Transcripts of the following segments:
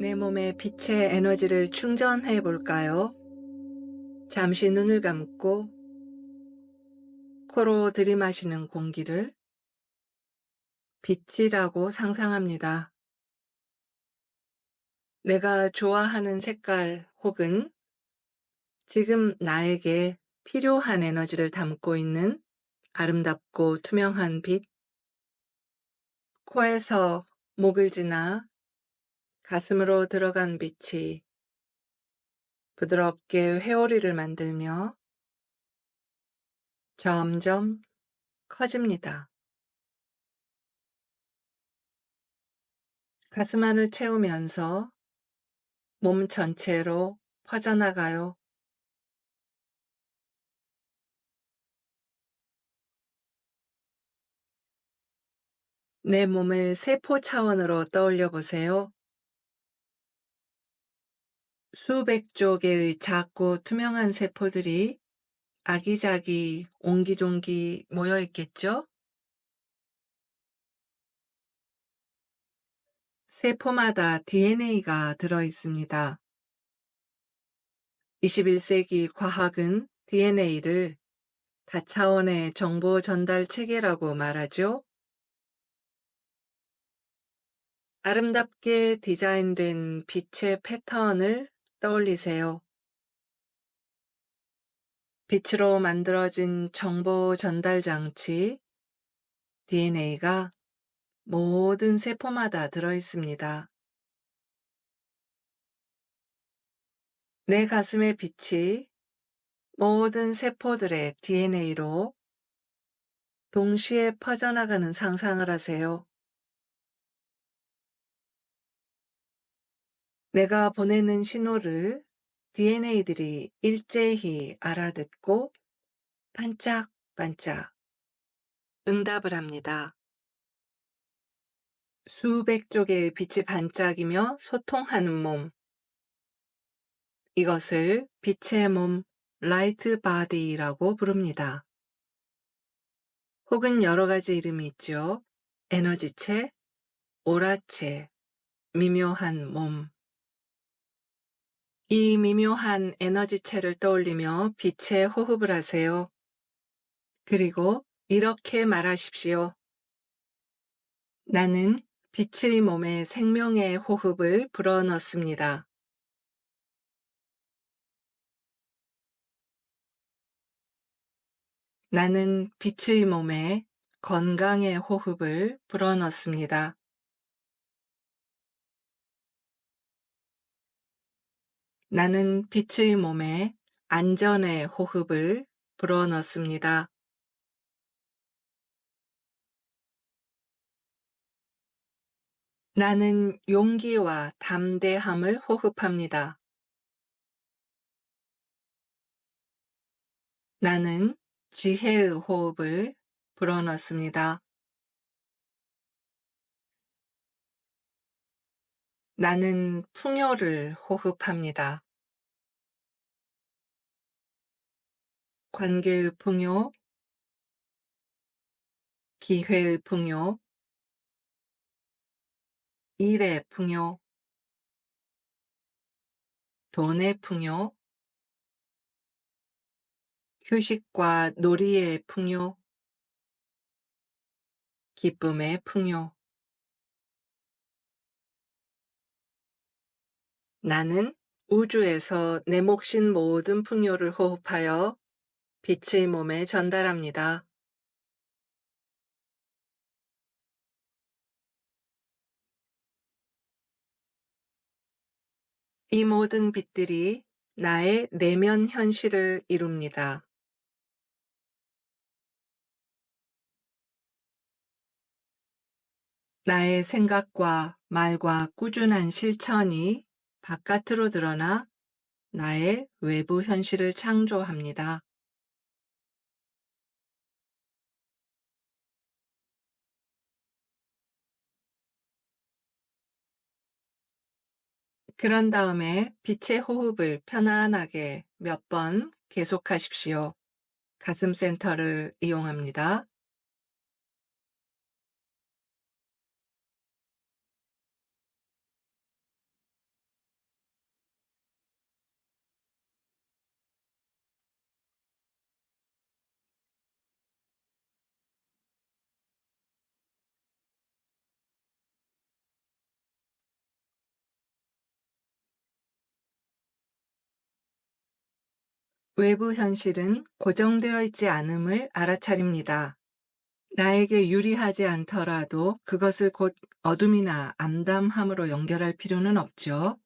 내 몸에 빛의 에너지를 충전해 볼까요? 잠시 눈을 감고 코로 들이마시는 공기를 빛이라고 상상합니다. 내가 좋아하는 색깔 혹은 지금 나에게 필요한 에너지를 담고 있는 아름답고 투명한 빛, 코에서 목을 지나 가슴으로 들어간 빛이 부드럽게 회오리를 만들며 점점 커집니다. 가슴 안을 채우면서 몸 전체로 퍼져나가요. 내 몸을 세포 차원으로 떠올려 보세요. 수백 쪽의 작고 투명한 세포들이 아기자기 옹기종기 모여 있겠죠? 세포마다 DNA가 들어 있습니다. 21세기 과학은 DNA를 다차원의 정보 전달 체계라고 말하죠. 아름답게 디자인된 빛의 패턴을 떠올리세요. 빛으로 만들어진 정보 전달 장치 DNA가 모든 세포마다 들어 있습니다. 내 가슴의 빛이 모든 세포들의 DNA로 동시에 퍼져나가는 상상을 하세요. 내가 보내는 신호를 DNA들이 일제히 알아듣고 반짝반짝 응답을 합니다. 수백 쪽의 빛이 반짝이며 소통하는 몸. 이것을 빛의 몸, 라이트 바디라고 부릅니다. 혹은 여러 가지 이름이 있죠. 에너지체, 오라체, 미묘한 몸. 이 미묘한 에너지체를 떠올리며 빛의 호흡을 하세요. 그리고 이렇게 말하십시오. 나는 빛의 몸에 생명의 호흡을 불어넣습니다. 나는 빛의 몸에 건강의 호흡을 불어넣습니다. 나는 빛의 몸에 안전의 호흡을 불어넣습니다. 나는 용기와 담대함을 호흡합니다. 나는 지혜의 호흡을 불어넣습니다. 나는 풍요를 호흡합니다. 관계의 풍요, 기회의 풍요, 일의 풍요, 돈의 풍요, 휴식과 놀이의 풍요, 기쁨의 풍요. 나는 우주에서 내 몫인 모든 풍요를 호흡하여 빛의 몸에 전달합니다. 이 모든 빛들이 나의 내면 현실을 이룹니다. 나의 생각과 말과 꾸준한 실천이 바깥으로 드러나 나의 외부 현실을 창조합니다. 그런 다음에 빛의 호흡을 편안하게 몇 번 계속하십시오. 가슴 센터를 이용합니다. 외부 현실은 고정되어 있지 않음을 알아차립니다. 나에게 유리하지 않더라도 그것을 곧 어둠이나 암담함으로 연결할 필요는 없죠.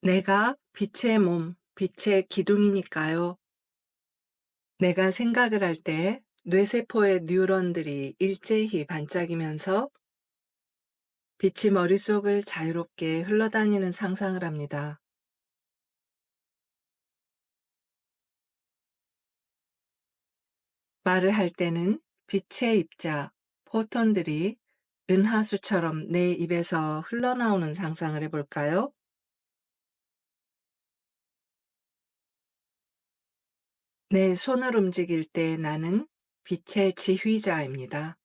내가 빛의 몸, 빛의 기둥이니까요. 내가 생각을 할 때 뇌세포의 뉴런들이 일제히 반짝이면서 빛이 머릿속을 자유롭게 흘러다니는 상상을 합니다. 말을 할 때는 빛의 입자, 포톤들이 은하수처럼 내 입에서 흘러나오는 상상을 해볼까요? 내 손을 움직일 때 나는 빛의 지휘자입니다.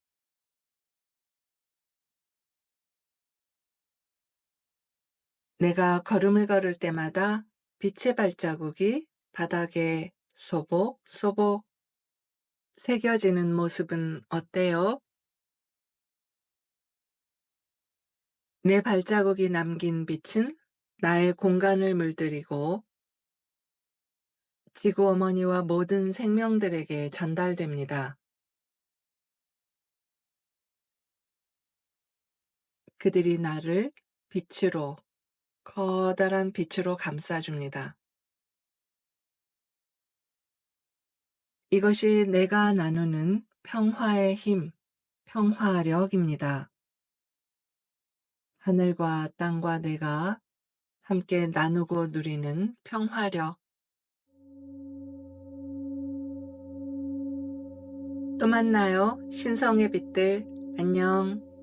내가 걸음을 걸을 때마다 빛의 발자국이 바닥에 소복, 소복 새겨지는 모습은 어때요? 내 발자국이 남긴 빛은 나의 공간을 물들이고 지구 어머니와 모든 생명들에게 전달됩니다. 그들이 나를 빛으로, 커다란 빛으로 감싸줍니다. 이것이 내가 나누는 평화의 힘, 평화력입니다. 하늘과 땅과 내가 함께 나누고 누리는 평화력. 또 만나요. 신성의 빛들. 안녕.